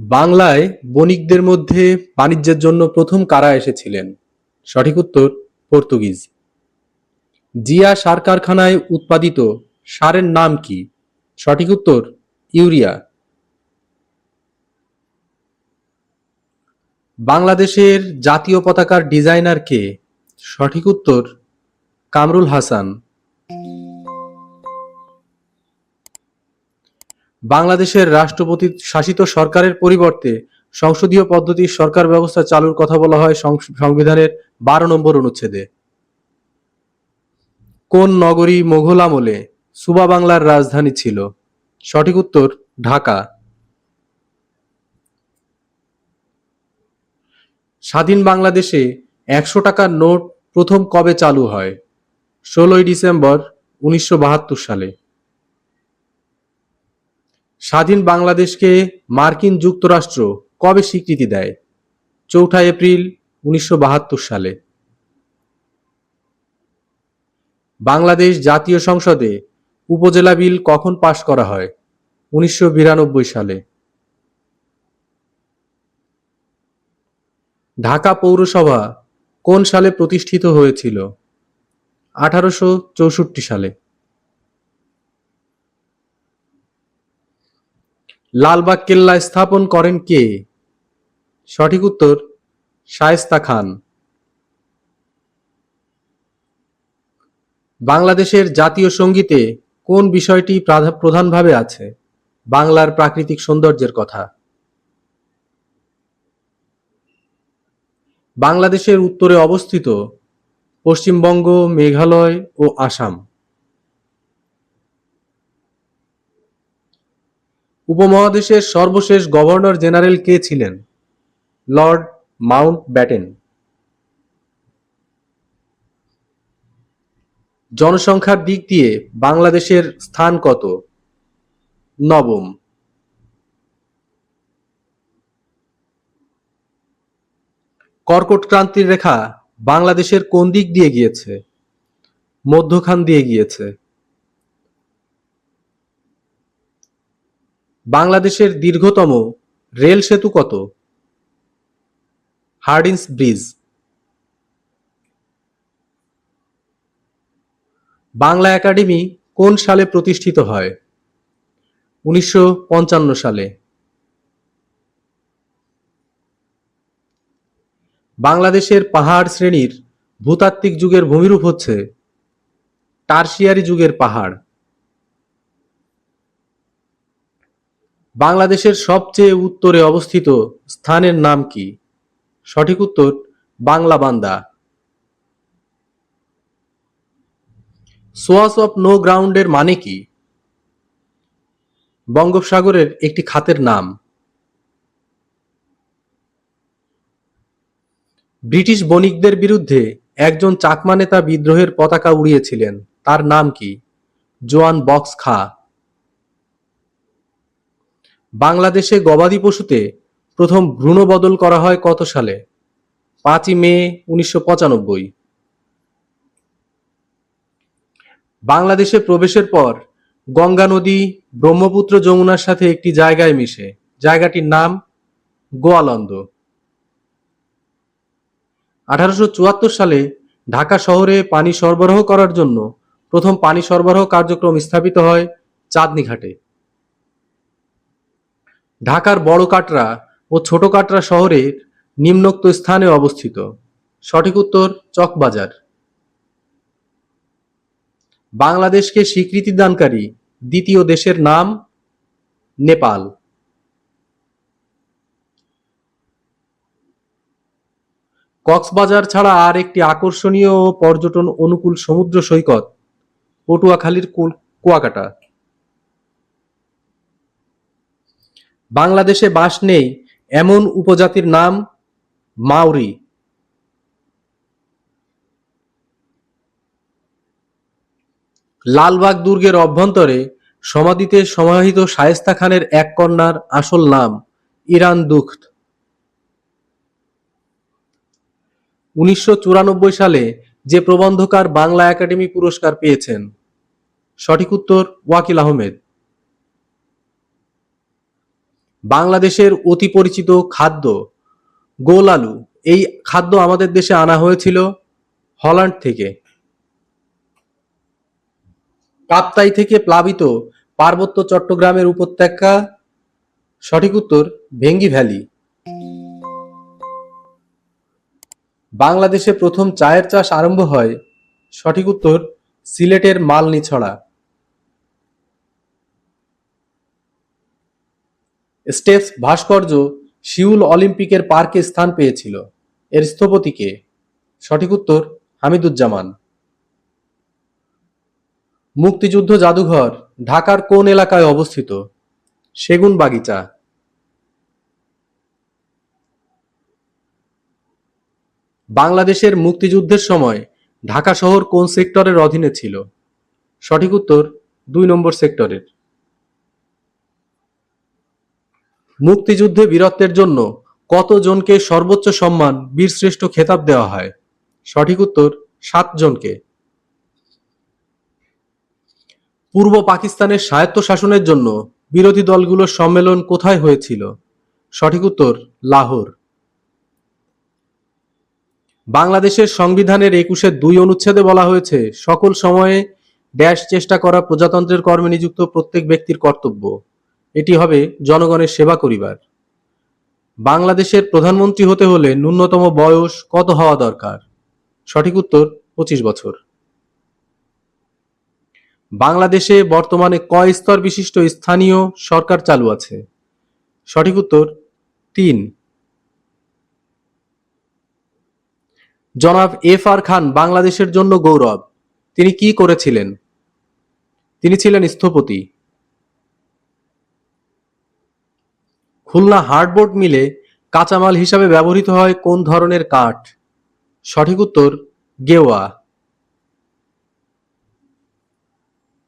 বাংলায় বণিকদের মধ্যে বাণিজ্যের জন্য প্রথম কারা এসেছিলেন? সঠিক উত্তর, পর্তুগিজ। জিয়া সার কারখানায় উৎপাদিত সারের নাম কি? সঠিক উত্তর, ইউরিয়া। বাংলাদেশের জাতীয় পতাকার ডিজাইনার কে? সঠিক উত্তর, কামরুল হাসান। বাংলাদেশের রাষ্ট্রপতি শাসিত সরকারের পরিবর্তে সংসদীয় পদ্ধতির সরকার ব্যবস্থা চালুর কথা বলা হয় সংবিধানের বারো নম্বর অনুচ্ছেদে। কোন নগরী মোঘল আমলে সুবা বাংলার রাজধানী ছিল? সঠিক উত্তর, ঢাকা। স্বাধীন বাংলাদেশে একশো টাকার নোট প্রথম কবে চালু হয়? ষোলোই ডিসেম্বর উনিশশো বাহাত্তর সালে। স্বাধীন বাংলাদেশকে মার্কিন যুক্তরাষ্ট্র কবে স্বীকৃতি দেয়? চৌঠা এপ্রিল উনিশশো বাহাত্তর সালে। বাংলাদেশ জাতীয় সংসদে উপজেলা বিল কখন পাশ করা হয়? উনিশশো বিরানব্বই সালে। ঢাকা পৌরসভা কোন সালে প্রতিষ্ঠিত হয়েছিল? আঠারোশো চৌষট্টি সালে। লালবাগ কেল্লা স্থাপন করেন কে? সঠিক উত্তর, শায়েস্তা খান। বাংলাদেশের জাতীয় সঙ্গীতে কোন বিষয়টি প্রধানভাবে আছে? বাংলার প্রাকৃতিক সৌন্দর্যের কথা। বাংলাদেশের উত্তরে অবস্থিত পশ্চিমবঙ্গ, মেঘালয় ও আসাম। উপমহাদেশের সর্বশেষ গভর্নর জেনারেল কে ছিলেন? Lord Mountbatten. জনসংখ্যার দিক দিয়ে বাংলাদেশের স্থান কত? নবম। কর্কট ক্রান্তির রেখা বাংলাদেশের কোন দিক দিয়ে গিয়েছে? মধ্যখান দিয়ে গিয়েছে। বাংলাদেশের দীর্ঘতম রেল সেতু কত? Hardinge bridge. বাংলা একাডেমি কোন সালে প্রতিষ্ঠিত হয়? উনিশশো পঞ্চান্ন সালে। বাংলাদেশের পাহাড় শ্রেণির ভূতাত্ত্বিক যুগের ভূমিরূপ হচ্ছে টারশিয়ারি যুগের পাহাড়। বাংলাদেশের সবচেয়ে উত্তরে অবস্থিত স্থানের নাম কি? সঠিক উত্তর, বাংলা বান্দা। সোয়াস অফ নো গ্রাউন্ডের মানে কি? বঙ্গোপসাগরের একটি খাতের নাম। ব্রিটিশ বণিকদের বিরুদ্ধে একজন চাকমা নেতা বিদ্রোহের পতাকা উড়িয়েছিলেন। তার নাম কি? জোয়ান বক্স খা। বাংলাদেশে গবাদি পশুতে প্রথম ভ্রূণ বদল করা হয় কত সালে? পাঁচই মে, উনিশশো পঁচানব্বই। বাংলাদেশে প্রবেশের পর গঙ্গা নদী, ব্রহ্মপুত্র যমুনার সাথে একটি জায়গায় মিশে। জায়গাটির নাম গোয়ালন্দ। আঠারোশো চুয়াত্তর সালে ঢাকা শহরে পানি সরবরাহ করার জন্য প্রথম পানি সরবরাহ কার্যক্রম স্থাপিত হয় চাঁদনী ঘাটে। ঢাকার বড় কাটরা ও ছোট কাটরা শহরের নিম্নোক্ত স্থানে অবস্থিত। সঠিক উত্তর, চকবাজার। বাংলাদেশকে স্বীকৃতি দানকারী দ্বিতীয় দেশের নাম নেপাল। কক্সবাজার ছাড়া আর একটি আকর্ষণীয় ও পর্যটন অনুকূল সমুদ্র সৈকত, পটুয়াখালীর কুয়াকাটা। বাংলাদেশে বাস নেই এমন উপজাতির নাম মাউরি। লালবাগ দুর্গের অভ্যন্তরে সমাধিতে সমাহিত শায়েস্তা খানের এক কন্যার আসল নাম ইরান দুখ্ত। উনিশশো সালে যে প্রবন্ধকার বাংলা একাডেমি পুরস্কার পেয়েছেন, সঠিক উত্তর ওয়াকিল আহমেদ। বাংলাদেশের অতি পরিচিত খাদ্য গোল আলু এই খাদ্য আমাদের দেশে আনা হয়েছিল হল্যান্ড থেকে। কাপ্তাই থেকে প্লাবিত পার্বত্য চট্টগ্রামের উপত্যকা, সঠিক উত্তর, ভেঙ্গি ভ্যালি। বাংলাদেশে প্রথম চায়ের চাষ আরম্ভ হয়, সঠিক উত্তর, সিলেটের মালনিছড়া। স্টেপস ভাস্কর্য সিউল অলিম্পিকের পার্কে স্থান পেয়েছিল। এর স্থপতি কে? সঠিক উত্তর, হামিদুজ্জামান। মুক্তিযুদ্ধ জাদুঘর ঢাকার কোন এলাকায় অবস্থিত? সেগুন বাগিচা। বাংলাদেশের মুক্তিযুদ্ধের সময় ঢাকা শহর কোন সেক্টরের অধীনে ছিল? সঠিক উত্তর, দুই নম্বর সেক্টরের। মুক্তিযুদ্ধে বীরত্বের জন্য কতজনকে সর্বোচ্চ সম্মান বীরশ্রেষ্ঠ খেতাব দেওয়া হয়? সঠিক উত্তর সাত জনকে পূর্ব পাকিস্তানের স্বায়ত্তশাসনের জন্য বিরোধী দলগুলোর সম্মেলন কোথায় হয়েছিল? সঠিক উত্তর, লাহোর। বাংলাদেশের সংবিধানের একুশের দুই অনুচ্ছেদে বলা হয়েছে, সকল সময়ে ড্যাশ চেষ্টা করা প্রজাতন্ত্রের কর্মে নিযুক্ত প্রত্যেক ব্যক্তির কর্তব্য। এটি হবে জনগণের সেবা করিবার। বাংলাদেশের প্রধানমন্ত্রী হতে হলে ন্যূনতম বয়স কত হওয়া দরকার? সঠিক উত্তর, পঁচিশ বছর। বাংলাদেশে বর্তমানে কয় স্তর বিশিষ্ট স্থানীয় সরকার চালু আছে? সঠিক উত্তর, তিন। জনাব এফ আর খান বাংলাদেশের জন্য গৌরব। তিনি কি করেছিলেন? তিনি ছিলেন স্থপতি। খুলনা হার্ডবোর্ড মিলে কাঁচামাল হিসাবে ব্যবহৃত হয় কোন ধরনের কাঠ? সঠিক উত্তর, গেওয়া।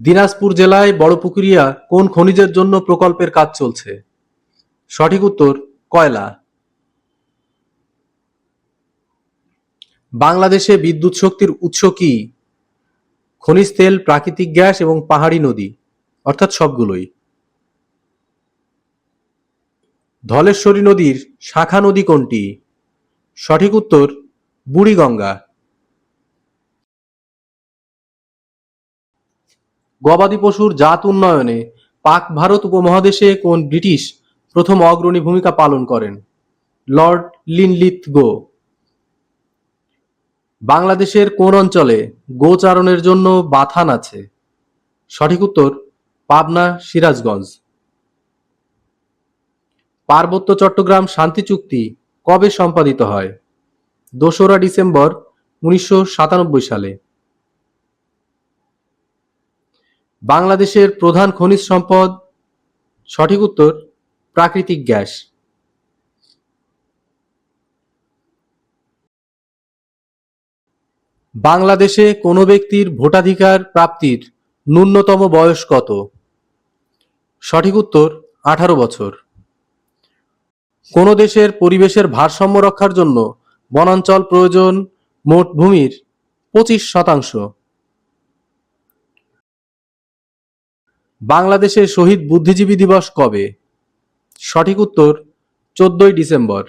দিনাজপুর জেলায় বড়পুকুরিয়া কোন খনিজের জন্য প্রকল্পের কাজ চলছে? সঠিক উত্তর, কয়লা। বাংলাদেশে বিদ্যুৎ শক্তির উৎস কি? খনিজ তেল, প্রাকৃতিক গ্যাস এবং পাহাড়ি নদী, অর্থাৎ সবগুলোই। ধলেশ্বরী নদীর শাখা নদী কোনটি? সঠিক উত্তর, বুড়িগঙ্গা। গবাদি পশুর জাত উন্নয়নে পাক ভারত উপমহাদেশে কোন ব্রিটিশ প্রথম অগ্রণী ভূমিকা পালন করেন? Lord Linlithgow. বাংলাদেশের কোন অঞ্চলে গোচারণের জন্য বাথান আছে? সঠিক উত্তর, পাবনা, সিরাজগঞ্জ। পার্বত্য চট্টগ্রাম শান্তি চুক্তি কবে সম্পাদিত হয়? দোসরা ডিসেম্বর উনিশশো সাতানব্বই সালে। বাংলাদেশের প্রধান খনিজ সম্পদ। সঠিক উত্তর, প্রাকৃতিক গ্যাস। বাংলাদেশে কোনো ব্যক্তির ভোটাধিকার প্রাপ্তির ন্যূনতম বয়স কত? সঠিক উত্তর, আঠারো বছর। কোনো দেশের পরিবেশের ভারসাম্য রক্ষার জন্য বনাঞ্চল প্রয়োজন মোট ভূমির পঁচিশ শতাংশ। বাংলাদেশে শহীদ বুদ্ধিজীবী দিবস কবে? সঠিক উত্তর, চোদ্দই ডিসেম্বর।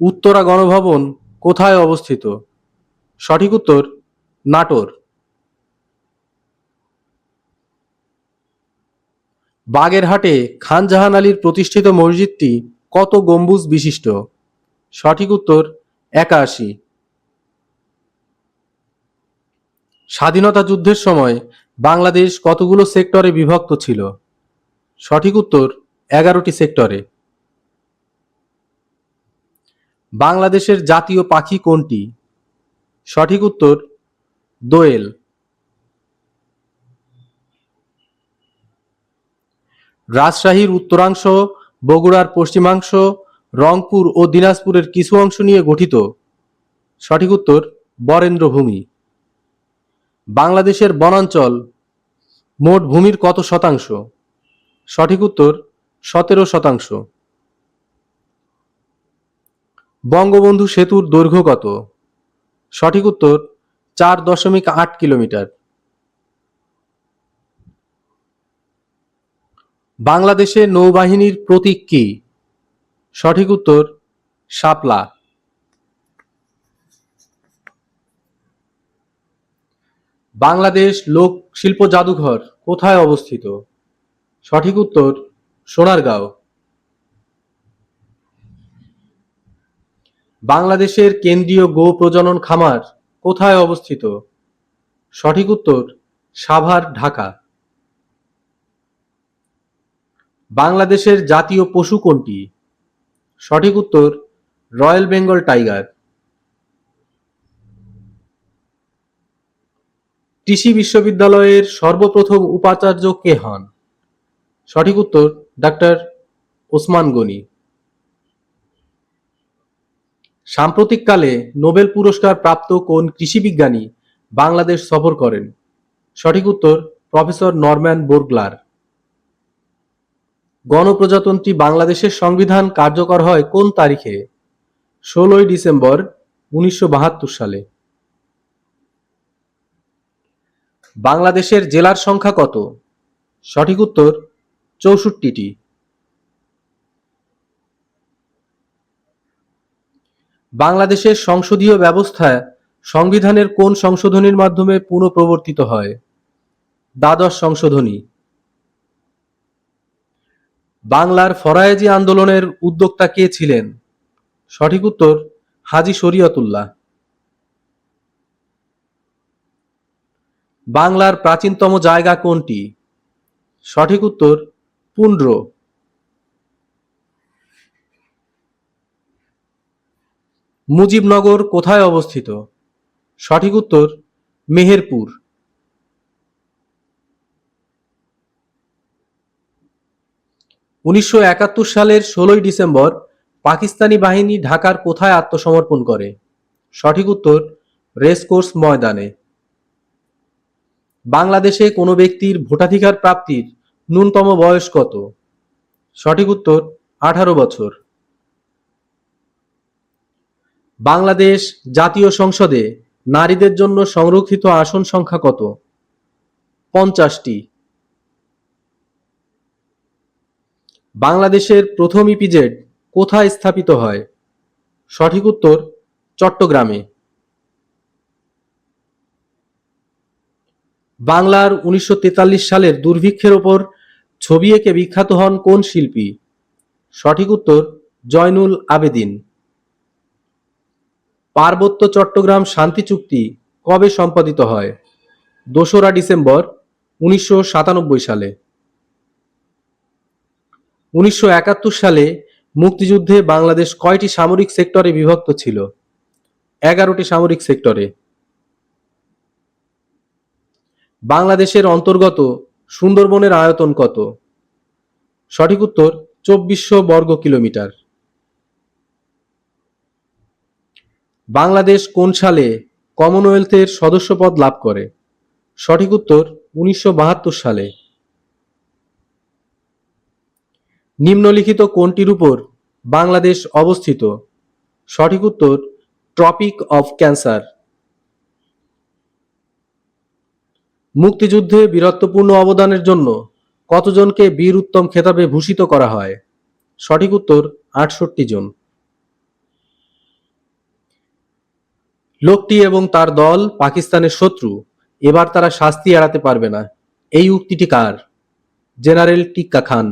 উত্তরা গণভবন কোথায় অবস্থিত? সঠিক উত্তর, নাটোর। বাগেরহাটে খান জাহান আলীর প্রতিষ্ঠিত মসজিদটি কত গম্বুজ বিশিষ্ট? সঠিক উত্তর একাশি। স্বাধীনতা যুদ্ধের সময় বাংলাদেশ কতগুলো সেক্টরে বিভক্ত ছিল? সঠিক উত্তর এগারোটি সেক্টরে। বাংলাদেশের জাতীয় পাখি কোনটি? সঠিক উত্তর দোয়েল। রাজশাহীর উত্তরাংশ, বগুড়ার পশ্চিমাংশ, রংপুর ও দিনাজপুরের কিছু অংশ নিয়ে গঠিত। সঠিক উত্তর বরেন্দ্রভূমি বাংলাদেশের বনাঞ্চল, মোট ভূমির কত শতাংশ? সঠিক উত্তর, সতেরো শতাংশ। বঙ্গবন্ধু সেতুর দৈর্ঘ্য কত? সঠিক উত্তর, চার দশমিক আট কিলোমিটার। বাংলাদেশের নৌবাহিনীর প্রতীক কি? সঠিক উত্তর, শাপলা। বাংলাদেশ লোক শিল্প জাদুঘর কোথায় অবস্থিত? সঠিক উত্তর, সোনারগাঁও। বাংলাদেশের কেন্দ্রীয় গো প্রজনন খামার কোথায় অবস্থিত? সঠিক উত্তর, সাভার, ঢাকা। বাংলাদেশের জাতীয় পশু কোনটি? সঠিক উত্তর, রয়্যাল বেঙ্গল টাইগার। কৃষি বিশ্ববিদ্যালয়ের সর্বপ্রথম উপাচার্য কে হন? সঠিক উত্তর, ডাক্তার ওসমান গনি। সাম্প্রতিককালে নোবেল পুরস্কার প্রাপ্ত কোন কৃষি বিজ্ঞানী বাংলাদেশ সফর করেন? সঠিক উত্তর, প্রফেসর নরম্যান বোরগ্লার। গণপ্রজাতন্ত্রী বাংলাদেশের সংবিধান কার্যকর হয় কোন তারিখে? ষোলোই ডিসেম্বর উনিশশো বাহাত্তর সালে। বাংলাদেশের জেলার সংখ্যা কত? সঠিক উত্তর চৌষট্টিটি। বাংলাদেশের সংসদীয় ব্যবস্থা সংবিধানের কোন সংশোধনীর মাধ্যমে পুনঃপ্রবর্তিত হয়? দ্বাদশ সংশোধনী। বাংলার ফরায়েজি আন্দোলনের উদ্যোক্তা কে ছিলেন? সঠিক উত্তর, হাজি শরিয়তুল্লাহ। বাংলার প্রাচীনতম জায়গা কোনটি? সঠিক উত্তর, পুন্ড্র। মুজিবনগর কোথায় অবস্থিত? সঠিক উত্তর, মেহেরপুর। উনিশশো একাত্তর সালের ষোলোই ডিসেম্বর পাকিস্তানি বাহিনী ঢাকার কোথায় আত্মসমর্পণ করে? সঠিক উত্তর রেসকোর্স ময়দানে। বাংলাদেশে কোনো ব্যক্তির ভোটাধিকার প্রাপ্তির ন্যূনতম বয়স কত? সঠিক উত্তর, আঠারো বছর। বাংলাদেশ জাতীয় সংসদে নারীদের জন্য সংরক্ষিত আসন সংখ্যা কত? পঞ্চাশটি। বাংলাদেশের প্রথম ইপিজেড কোথায় স্থাপিত হয়? সঠিক উত্তর, চট্টগ্রামে। বাংলার উনিশশো তেতাল্লিশ সালের দুর্ভিক্ষের ওপর ছবি এঁকে বিখ্যাত হন কোন শিল্পী? সঠিক উত্তর, জয়নুল আবেদিন। পার্বত্য চট্টগ্রাম শান্তি চুক্তি কবে সম্পাদিত হয়? দোসরা ডিসেম্বর উনিশশো সাতানব্বই সালে। উনিশশো একাত্তর সালে মুক্তিযুদ্ধে বাংলাদেশ কয়টি সামরিক সেক্টরে বিভক্ত ছিল? এগারোটি সামরিক সেক্টরে। বাংলাদেশের অন্তর্গত সুন্দরবনের আয়তন কত? সঠিক উত্তর, চব্বিশশো বর্গ কিলোমিটার। বাংলাদেশ কোন সালে কমনওয়েলথের সদস্যপদ লাভ করে? সঠিক উত্তর, উনিশশো বাহাত্তর সালে। নিম্নলিখিত কোনটির উপর বাংলাদেশ অবস্থিত? সঠিক উত্তর ট্রপিক অফ ক্যান্সার মুক্তিযুদ্ধে বীরত্বপূর্ণ অবদানের জন্য কতজনকে বীর উত্তম খেতাবে ভূষিত করা হয়? সঠিক উত্তর, আটষট্টি জন। লোকটি এবং তার দল পাকিস্তানের শত্রু, এবার তারা শাস্তি এড়াতে পারবে না। এই উক্তিটি কার? জেনারেল টিক্কা খান।